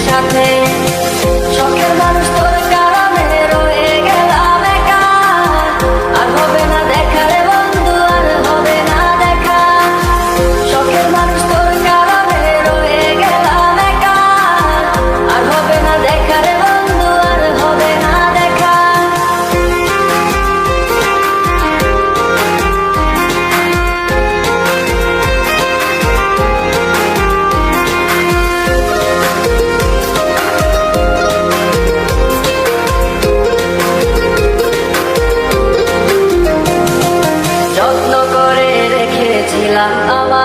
সাথে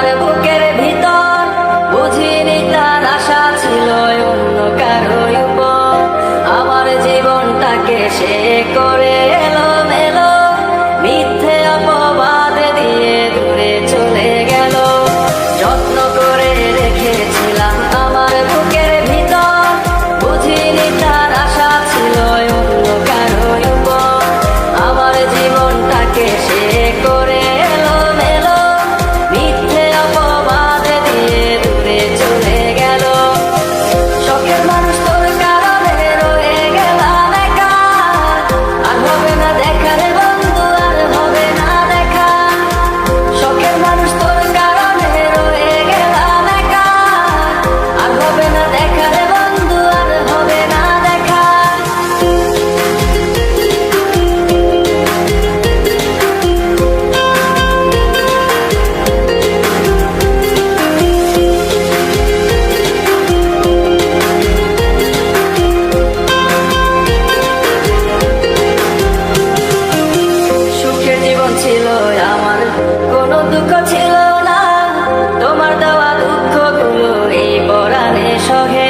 আমার বুকের ভিতর বুঝিনি তার আশা ছিল অন্য কারও আমার জীবনটাকে সে দুঃখ ছিল না। তোমার দেওয়া দুঃখগুলো এই পরাণে সহে